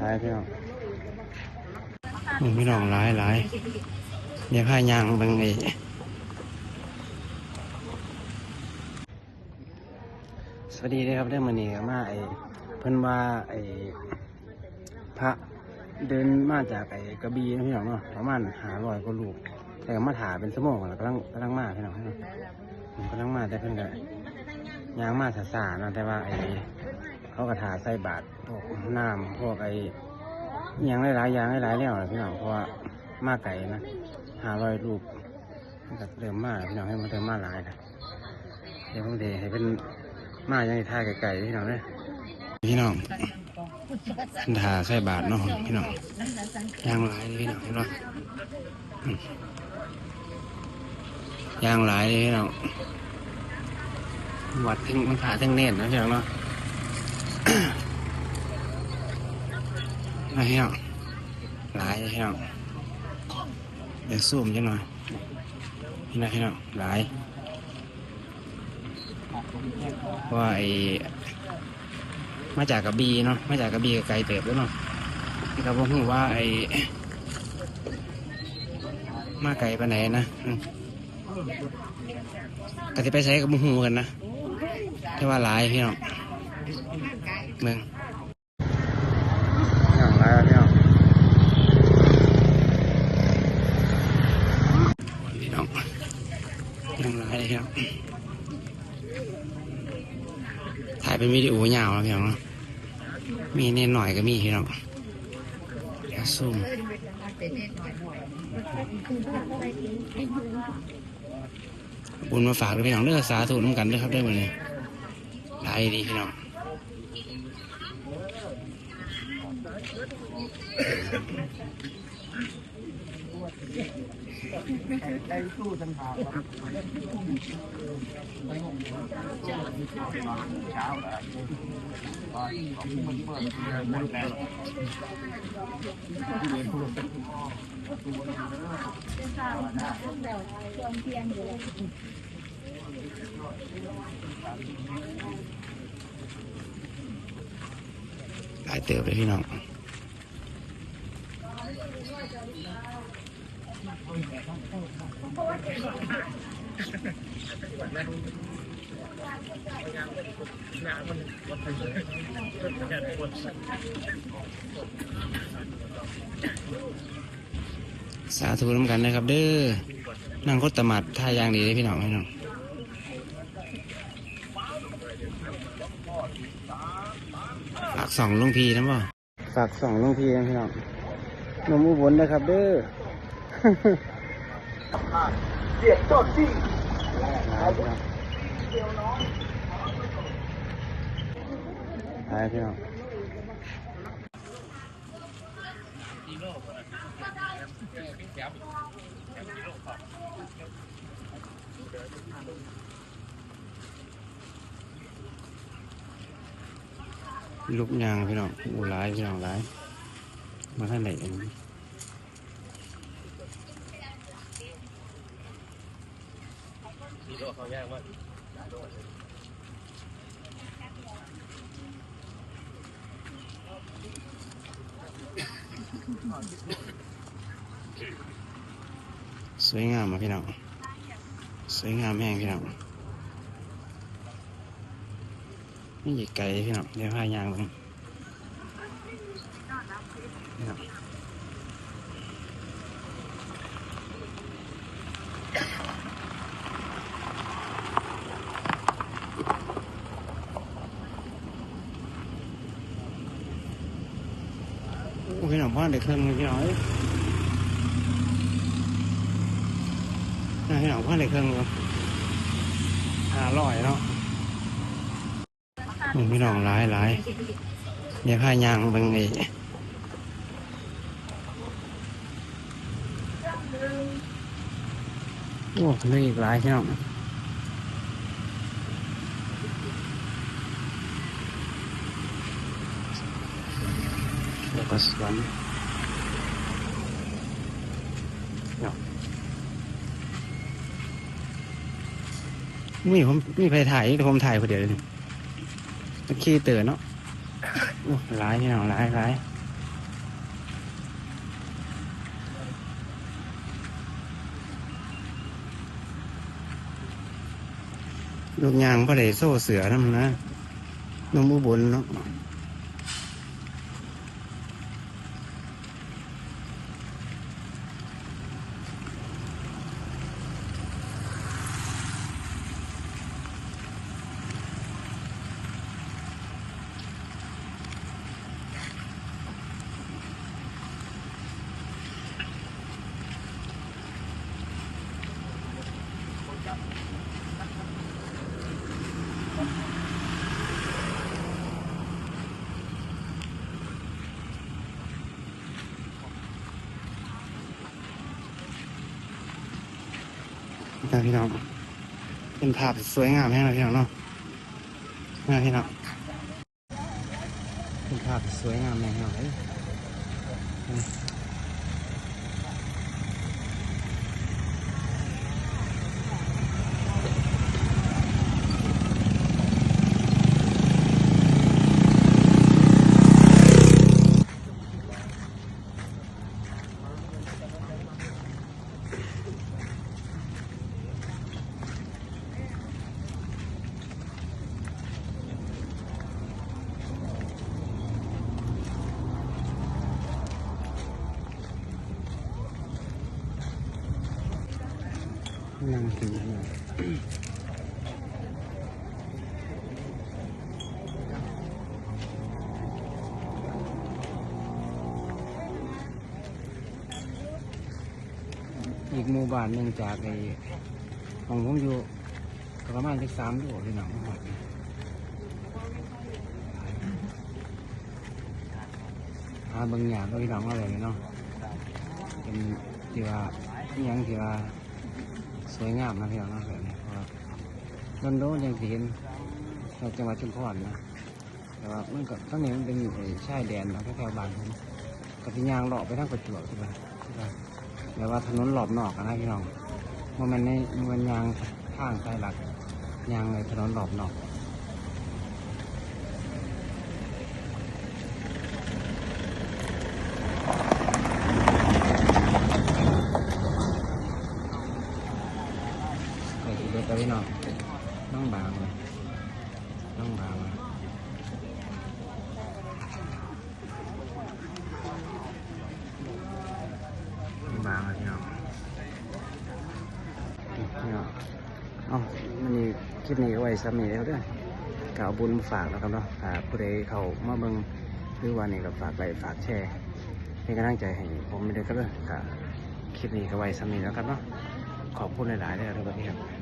หลายพี่น้องอืมพี่น้องหลายหลายเดี๋ยวพายางเบิ่งไอ้สวัสดีนะครับเรื่องมันนี่ก็มาไอ้เพิ่นว่าไอ้พระเดินมาจากไอ้กระบี่นะพี่น้องเนาะประมาณหาร้อยกว่าลูกแต่ก็มาถ่ายเป็นสมองแล้วกำลังกำลังมาพี่น้องพี่น้องอืมกำลังมาแต่เพิ่นก็ยางมาสาๆเนาะแต่ว่าไอ้เขาก็ถ่าใส่บาตรพ วกน้ำพวกไอ้อิหยังหลายๆอย่างหลายๆแล้วนะพี่น้องเพราะว่ามาไก่นะหารอยลูกมันก็เริ่มมาแล้วพี่น้องให้มันเริ่มมาหลายนะเดี๋ยวผมเดให้เป็นมาอย่างท่าไก่ๆพี่น้องเลยพี่น้องถ่าใส่บาตรเนาะพี่น้องยางหลายพี่น้องเห็นปะยางหลายพี่น้องวัดถึงมันขาถึงเน่นนะพี่น้องเนาะ นะพี่น้งหลายเลยพี่น้องเดี๋ยวซูมจังหน่อยนี่นะพี่น้งหลายเพราะว่าไอ้มาจากกระบี่เนาะมาจากกระบี่กับไกลเติบแล้วเนาะที่เขาบอกว่าไอ้มาไกลไปไหนนะก็จะไปใช้กับมูหูกันนะที่ว่าหลายพี่น้องเมืองพี่น้องหลายแล้วพี่น้องพี่น้องพี่น้องหลายเลยพี่น้อง ถ่ายเป็นวิดีโอยาวนะพี่น้องมีเน้นหน่อยก็มีพี่น้องเดี๋ยวซูมบุญมาฝากด้วยพี่น้องเด้อสาธุน้ำกันเด้อครับเด้อวันนี้หลายดีพี่น้อง หลายเติบเลยพี่น้อง สาธุน้ำกันนะครับ เด้อนั่งคดตะหมัดท่ายางดีเลยพี่น้องพี่น้องฝากสองลุงพีนะบ่ฝากสองลุงพีนะพี่น้องนมอุบลนะครับ เด้อ เสียงต้นที่ไปพี่น้องลูกยาง พี่น้องอูหลายายมาท่านไหนเองสวยงามมาพี่น้องสวยงามแห้งพี่น้องนี่ใหญ่ไก่พี่น้องเดี๋ยวพายางลงพี่น้องโอ้พี่น้อ งพ่อเด็กเครื่องพี่น้องเอ้ยน่าพี่น้องพ่อเด็กเครื่องนึงหาร้อยเนาะโอ้พี่น้องหลายหลายเดี๋ยวพายางเบิ่งไอ้โอ้เหลยอีกหลายพี่น้องเสวรรค์มีผมมีไปถ่ายผมถ่ายคนเดียวเลยมันขี้เตือนเนาะร้ายเนี่ยร้ายร้ายลูกยางพระเดโซ่เสือนั่นนะนมอุบลเนาะ นะพี่น้อง เป็นภาพสวยงามแห้งเลยพี่น้องเนาะนะพี่น้อง เป็นภาพสวยงามแห้งเลย นั่งกินพี่น้องอีกหมู่บ้านหนึ่งจากไอ้ของผมอยู่ประมาณสักสามโลพี่น้องหอดหาบางอย่างก็พี่น้องอะไรเนาะเป็นที่ว่าอิหยังที่ว่า วยงามนะพี่น้องนะแบบนี้เพราะว่าลอนโดนยังสิเห็นในจังหวัดชุมพรนะแต่ว่ามันก็ข้างในมันเป็นอยู่ในชายแดนนะแถวๆบ้านผมกับที่ยางหล่อไปทางประจวบใช่ไหมใช่ไหมแต่ว่าถนนหลอบนอกนะพี่น้องมันมันในมันยางทางใต้หลักยางในถนนหลอบนอกไปดูเด็กกับพี่น้อง น้องบางเลยน้องบางเลยน้องบางเลยพี่น้องพี่น้องเอามันนี่คลิปนี้เอาไว้ซ้ำนี่แล้วด้อกเอาบุญฝากแล้วกันเนาะถ้าผู้ใดเขามาเบิ่งหรือว่านี่ก็ฝากไลค์ฝากแชร์เป็นกำลังใจให้ผมไม่ได้ก็เลยก็คลิปนี้ก็ไว้ซ้ำนี่แล้วกันเนาะขอบคุณหลายๆเลยครับทุกคนที่ครับ